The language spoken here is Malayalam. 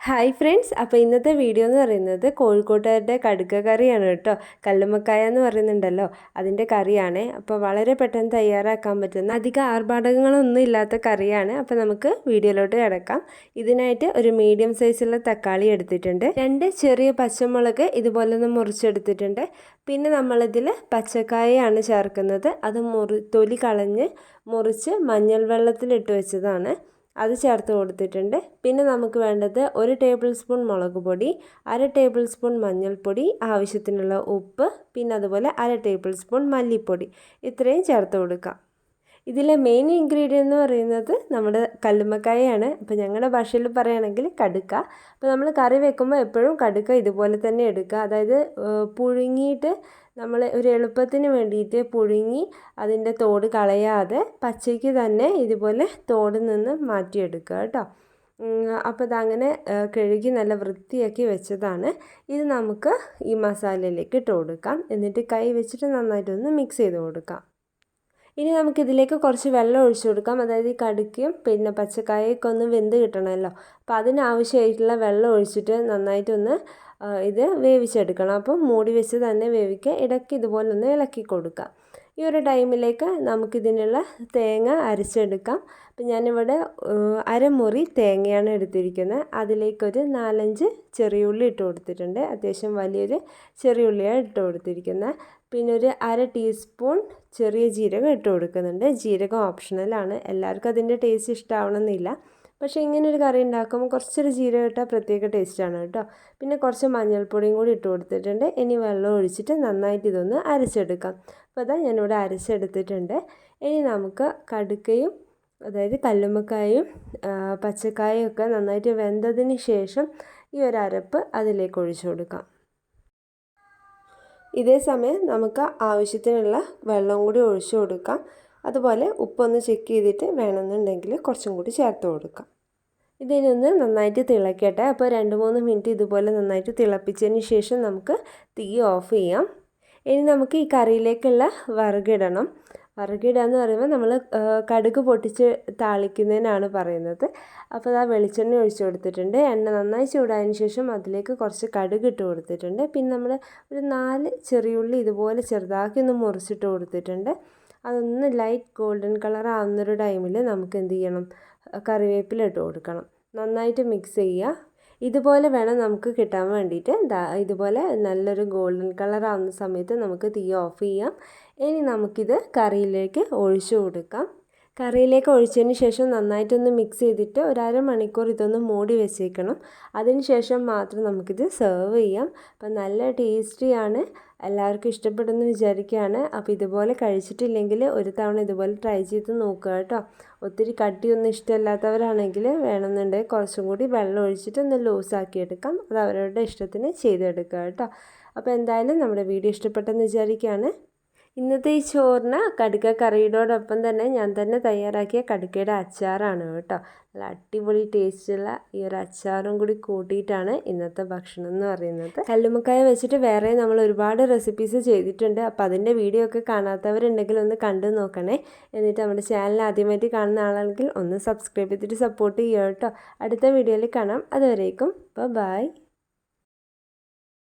Hi friends. അപ്പോൾ ഇന്നത്തെ വീഡിയോ എന്ന് പറയുന്നത് കോഴിക്കോട്ടുകാരുടെ കടുക്ക കറിയാണ് കേട്ടോ. കല്ലുമ്മക്കായ എന്ന് പറയുന്നുണ്ടല്ലോ. അതിന്റെ കറിയാണ്. അപ്പോൾ വളരെ പെട്ടെന്ന് തയ്യാറാക്കാൻ പറ്റുന്ന അധികം ആർഭാടകങ്ങളൊന്നും ഇല്ലാത്ത കറിയാണ്. അപ്പോൾ നമുക്ക് വീഡിയോയിലോട്ട് കിടക്കാം. ഇതിനായിട്ട് ഒരു മീഡിയം സൈസുള്ള തക്കാളി എടുത്തിട്ടുണ്ട്. രണ്ട് ചെറിയ പച്ചമുളക് ഇതുപോലെ ഒന്ന് മുറിച്ചെടുത്തിട്ടുണ്ട്. പിന്നെ നമ്മളിതിൽ പച്ചക്കായയാണ് ചേർക്കുന്നത്. അത് മുറി തൊലി കളഞ്ഞ് മുറിച്ച് മഞ്ഞൾ വെള്ളത്തിലിട്ട് വെച്ചതാണ്. അത് ചേർത്ത് കൊടുത്തിട്ടുണ്ട്. പിന്നെ നമുക്ക് വേണ്ടത് ഒരു ടേബിൾ സ്പൂൺ മുളക് പൊടി അര ടേബിൾ സ്പൂൺ മഞ്ഞൾപ്പൊടി ആവശ്യത്തിനുള്ള ഉപ്പ് പിന്നെ അതുപോലെ അര ടേബിൾ സ്പൂൺ മല്ലിപ്പൊടി. ഇത്രയും ചേർത്ത് കൊടുക്കാം. ഇതിലെ മെയിൻ ഇൻഗ്രീഡിയന്റ് എന്ന് പറയുന്നത് നമ്മുടെ കല്ലുമ്മക്കായയാണ് അപ്പോൾ ഞങ്ങളുടെ ഭാഷയിൽ പറയുകയാണെങ്കിൽ കടുക്ക. അപ്പോൾ നമ്മൾ കറി വെക്കുമ്പോൾ എപ്പോഴും കടുക്ക ഇതുപോലെ തന്നെ എടുക്കുക. അതായത് പുഴുങ്ങിയിട്ട് നമ്മൾ ഒരു എളുപ്പത്തിന് വേണ്ടിയിട്ട് പുഴുങ്ങി അതിന്റെ തോട് കളയാതെ പച്ചയ്ക്ക് തന്നെ ഇതുപോലെ തോട് നിന്ന് മാറ്റിയെടുക്കുക കേട്ടോ. അപ്പോൾ അതങ്ങനെ കഴുകി നല്ല വൃത്തിയാക്കി വെച്ചതാണ്. ഇത് നമുക്ക് ഈ മസാലയിലേക്ക് ഇട്ട് കൊടുക്കാം. എന്നിട്ട് കൈ വെച്ചിട്ട് നന്നായിട്ടൊന്ന് മിക്സ് ചെയ്ത് കൊടുക്കാം. ഇനി നമുക്കിതിലേക്ക് കുറച്ച് വെള്ളം ഒഴിച്ചു കൊടുക്കാം. അതായത് ഈ കടുക്കും പിന്നെ പച്ചക്കായൊക്കെ ഒന്ന് വെന്ത് കിട്ടണമല്ലോ. അപ്പോൾ അതിനാവശ്യമായിട്ടുള്ള വെള്ളം ഒഴിച്ചിട്ട് നന്നായിട്ടൊന്ന് ഇത് വേവിച്ചെടുക്കണം. അപ്പം മൂടി വെച്ച് തന്നെ വേവിക്കുക. ഇടയ്ക്ക് ഇതുപോലെ ഒന്ന് ഇളക്കി കൊടുക്കുക. ഈ ഒരു ടൈമിലേക്ക് നമുക്കിതിനുള്ള തേങ്ങ അരച്ചെടുക്കാം. അപ്പം ഞാനിവിടെ അരമുറി തേങ്ങയാണ് എടുത്തിരിക്കുന്നത്. അതിലേക്കൊരു നാലഞ്ച് ചെറിയുള്ളി ഇട്ട് കൊടുത്തിട്ടുണ്ട്. അത്യാവശ്യം വലിയൊരു ചെറിയുള്ളിയാണ് ഇട്ട് കൊടുത്തിരിക്കുന്നത്. പിന്നെ ഒരു അര ടീസ്പൂൺ ചെറിയ ജീരകം ഇട്ട് കൊടുക്കുന്നുണ്ട്. ജീരകം ഓപ്ഷണലാണ്. എല്ലാവർക്കും അതിന്റെ ടേസ്റ്റ് ഇഷ്ടമാവണമെന്നില്ല പക്ഷേ ഇങ്ങനെ ഒരു കറി ഉണ്ടാക്കുമ്പോൾ കുറച്ചൊരു ജീരകം ഇട്ടാൽ പ്രത്യേക ടേസ്റ്റാണ് കേട്ടോ. പിന്നെ കുറച്ച് മഞ്ഞൾപ്പൊടിയും കൂടി ഇട്ട് കൊടുത്തിട്ടുണ്ട്. ഇനി വെള്ളം ഒഴിച്ചിട്ട് നന്നായിട്ട് ഇതൊന്ന് അരച്ചെടുക്കാം. അപ്പോൾ അതാ ഞാനിവിടെ അരച്ചെടുത്തിട്ടുണ്ട്. ഇനി നമുക്ക് കടുക്കയും അതായത് കല്ലുമ്മക്കായും പച്ചക്കായും ഒക്കെ നന്നായിട്ട് വെന്തതിന് ശേഷം ഈ ഒരു അരപ്പ് അതിലേക്ക് ഒഴിച്ചു കൊടുക്കാം. ഇതേ സമയം നമുക്ക് ആവശ്യത്തിനുള്ള വെള്ളം കൂടി ഒഴിച്ചു കൊടുക്കാം. അതുപോലെ ഉപ്പൊന്ന് ചെക്ക് ചെയ്തിട്ട് വേണമെന്നുണ്ടെങ്കിൽ കുറച്ചും കൂടി ചേർത്ത് കൊടുക്കാം. ഇതിനൊന്ന് നന്നായിട്ട് തിളക്കട്ടെ. അപ്പോൾ രണ്ട് മൂന്ന് മിനിറ്റ് ഇതുപോലെ നന്നായിട്ട് തിളപ്പിച്ചതിന് ശേഷം നമുക്ക് തീ ഓഫ് ചെയ്യാം. ഇനി നമുക്ക് ഈ കറിയിലേക്കുള്ള വറുകിടണം. വറുകിടുക എന്ന് പറയുമ്പോൾ നമ്മൾ കടുക് പൊട്ടിച്ച് താളിക്കുന്നതിനാണ് പറയുന്നത്. അപ്പോൾ ആ വെളിച്ചെണ്ണ ഒഴിച്ചു കൊടുത്തിട്ടുണ്ട്. എണ്ണ നന്നായി ചൂടായതിന് ശേഷം അതിലേക്ക് കുറച്ച് കടുക് ഇട്ട് കൊടുത്തിട്ടുണ്ട്. പിന്നെ നമ്മൾ ഒരു നാല് ചെറിയുള്ളി ഇതുപോലെ ചെറുതാക്കി ഒന്ന് മുറിച്ചിട്ട് കൊടുത്തിട്ടുണ്ട്. അതൊന്ന് ലൈറ്റ് ഗോൾഡൻ കളർ ആവുന്നൊരു ടൈമിൽ നമുക്ക് എന്ത് ചെയ്യണം? കറിവേപ്പില ഇട്ട് കൊടുക്കണം. നന്നായിട്ട് മിക്സ് ചെയ്യുക. ഇതുപോലെ വേണം നമുക്ക് കിട്ടാൻ വേണ്ടിയിട്ട്. ഇതുപോലെ നല്ലൊരു ഗോൾഡൻ കളർ ആവുന്ന സമയത്ത് നമുക്ക് തീ ഓഫ് ചെയ്യാം. ഇനി നമുക്കിത് കറിയിലേക്ക് ഒഴിച്ചു കൊടുക്കാം. കറിയിലേക്ക് ഒഴിച്ചതിന് ശേഷം നന്നായിട്ടൊന്ന് മിക്സ് ചെയ്തിട്ട് ഒരു മണിക്കൂർ ഇതൊന്ന് മൂടി വെച്ചേക്കണം. അതിന് ശേഷം മാത്രം നമുക്കിത് സെർവ് ചെയ്യാം. അപ്പം നല്ല ടേസ്റ്റിയാണ് എല്ലാവർക്കും ഇഷ്ടപ്പെടുമെന്ന് വിചാരിക്കുകയാണ്. അപ്പോൾ ഇതുപോലെ കഴിച്ചിട്ടില്ലെങ്കിൽ ഒരു തവണ ഇതുപോലെ ട്രൈ ചെയ്ത് നോക്കുക കേട്ടോ. ഒത്തിരി കട്ടിയൊന്നും ഇഷ്ടമല്ലാത്തവരാണെങ്കിൽ വേണമെന്നുണ്ടെങ്കിൽ കുറച്ചും കൂടി വെള്ളം ഒഴിച്ചിട്ട് ഒന്ന് ലൂസാക്കി എടുക്കാം. അത് അവരുടെ ഇഷ്ടത്തിന് ചെയ്തെടുക്കുക കേട്ടോ. അപ്പോൾ എന്തായാലും നമ്മുടെ വീഡിയോ ഇഷ്ടപ്പെട്ടെന്ന് വിചാരിക്കുകയാണ്. ഇന്നത്തെ ഈ ചോറിന് കടുക്ക കറിയോടൊപ്പം തന്നെ ഞാൻ തന്നെ തയ്യാറാക്കിയ കടുക്കയുടെ അച്ചാറാണ് കേട്ടോ. നല്ല അടിപൊളി ടേസ്റ്റുള്ള ഈ ഒരു അച്ചാറും കൂടി കൂട്ടിയിട്ടാണ് ഇന്നത്തെ ഭക്ഷണം എന്ന് പറയുന്നത്. കല്ലുമ്മക്കായ വെച്ചിട്ട് വേറെ നമ്മൾ ഒരുപാട് റെസിപ്പീസ് ചെയ്തിട്ടുണ്ട്. അപ്പോൾ അതിന്റെ വീഡിയോ ഒക്കെ കാണാത്തവരുണ്ടെങ്കിൽ ഒന്ന് കണ്ടു നോക്കണേ. എന്നിട്ട് നമ്മുടെ ചാനൽ ആദ്യമായിട്ട് കാണുന്ന ആളാണെങ്കിൽ ഒന്ന് സബ്സ്ക്രൈബ് ചെയ്തിട്ട് സപ്പോർട്ട് ചെയ്യുക കേട്ടോ. അടുത്ത വീഡിയോയിൽ കാണാം. അതുവരേക്കും ബൈ